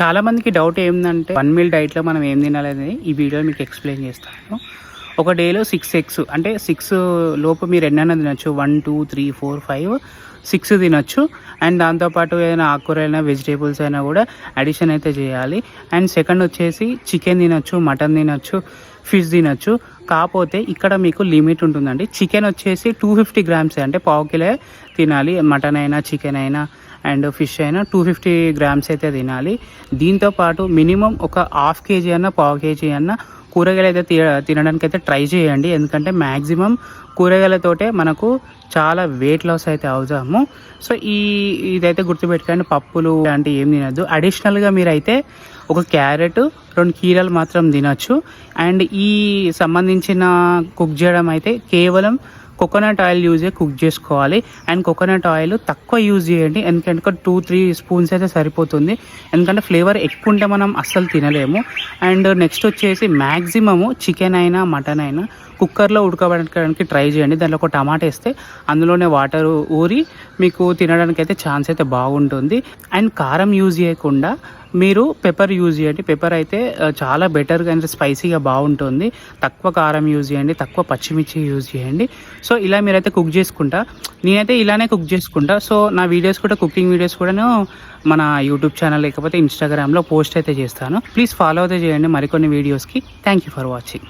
చాలామందికి డౌట్ ఏంటంటే one meal డైట్లో మనం ఏం తినాలనేది ఈ వీడియో మీకు ఎక్స్ప్లెయిన్ చేస్తాను. ఒక డేలో సిక్స్ ఎగ్స్ అంటే సిక్స్ లోపు మీరు ఎన్నైనా తినొచ్చు. One two three four five six తినచ్చు. అండ్ దాంతోపాటు ఏదైనా ఆకుకూరైనా వెజిటేబుల్స్ అయినా కూడా అడిషన్ అయితే చేయాలి. అండ్ సెకండ్ వచ్చేసి చికెన్ తినొచ్చు మటన్ తినొచ్చు ఫిష్ తినొచ్చు. కాకపోతే ఇక్కడ మీకు లిమిట్ ఉంటుందండి. చికెన్ వచ్చేసి టూ ఫిఫ్టీ గ్రామ్స్ అంటే పావు కిలో తినాలి. మటన్ అయినా చికెన్ అయినా అండ్ ఫిష్ అయినా టూ ఫిఫ్టీ గ్రామ్స్ అయితే తినాలి. దీంతో పాటు మినిమం ఒక హాఫ్ కేజీ అన్న పావు కేజీ అన్న కూరగాయలు అయితే తిన తినడానికి అయితే ట్రై చేయండి. ఎందుకంటే మ్యాక్సిమం కూరగాయలతోటే మనకు చాలా వెయిట్ లాస్ అయితే అవుతాము. సో ఈ ఇదైతే గుర్తుపెట్టుకోండి పప్పులు లాంటివి ఏం తినద్దు. అడిషనల్గా మీరైతే ఒక క్యారెట్ రెండు కీరలు మాత్రం తినొచ్చు. అండ్ ఈ సంబంధించిన కుక్ చేయడం అయితే కేవలం కోకోనట్ ఆయిల్ యూజ్ కుక్ చేసుకోవాలి. అండ్ కోకోనట్ ఆయిల్ తక్కువ యూజ్ చేయండి. ఎందుకంటే టూ త్రీ స్పూన్స్ అయితే సరిపోతుంది. ఎందుకంటే ఫ్లేవర్ ఎక్కువ ఉంటే మనం అస్సలు తినలేము. అండ్ నెక్స్ట్ వచ్చేసి మ్యాక్సిమము చికెన్ అయినా మటన్ అయినా కుక్కర్లో ఉడకబెట్టడానికి ట్రై చేయండి. దాంట్లో ఒక టమాటా వేస్తే అందులోనే వాటర్ ఊరి మీకు తినడానికి అయితే ఛాన్స్ అయితే బాగుంటుంది. అండ్ కారం యూజ్ చేయకుండా మీరు పెప్పర్ యూజ్ చేయండి. పెప్పర్ అయితే చాలా బెటర్గా అంటే స్పైసీగా బాగుంటుంది. తక్కువ కారం యూజ్ చేయండి. తక్కువ పచ్చిమిర్చి యూజ్ చేయండి. సో ఇలా మీరైతే కుక్ చేసుకుంటా. నేనైతే ఇలానే కుక్ చేసుకుంటా. సో నా వీడియోస్ కూడా కుకింగ్ వీడియోస్ కూడాను మన యూట్యూబ్ ఛానల్ లేకపోతే ఇన్స్టాగ్రామ్లో పోస్ట్ అయితే చేస్తాను. ప్లీజ్ ఫాలో అయితే చేయండి మరికొన్ని వీడియోస్కి థ్యాంక్ యూ ఫర్ వాచింగ్